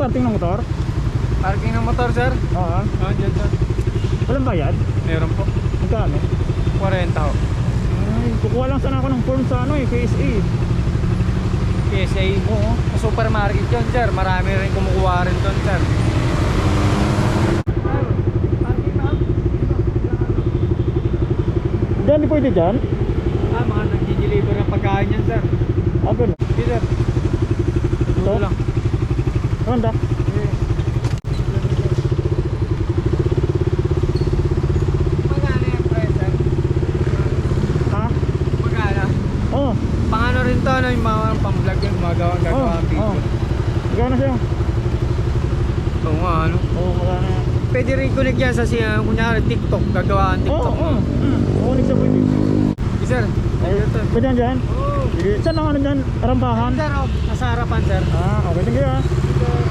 parting ng motor? Parking ng motor, sir. Oo. Ah, dyan, sir. Walang bayad? Meron po. Magkano? 40 ho. Ay, kukuha lang sana ako ng form sa ano eh, KSA. PSA. Oo. Sa supermarket yun, sir. Marami rin kumukuha rin doon, sir. Parking. Diyan, di pwede dyan? Ah, mga nag-deliver ng pagkain yan, sir. Ah, ganun. Hindi, sir. Ito? Ito lang. Honda? Magkano yung sir? Ha? Magkano? Oo. Pang ano rin to, ano, yung mga pang-vlog yung gumagawa, Oo. gagawa ng video. Oo. Magkano siya? Oo nga, ano. Oo, magkano yan? Pwede rin connect yan sa siya, kunyari TikTok, gagawa ng Oo, TikTok. oo. Mm. Oo, next pwede. Okay, sir. Ay, pwede yan dyan? Oo. Sige. Saan ang ano dyan? Rampahan? Sir, oh, nasa harapan, sir. Ah, okay. Sige ah. Yeah.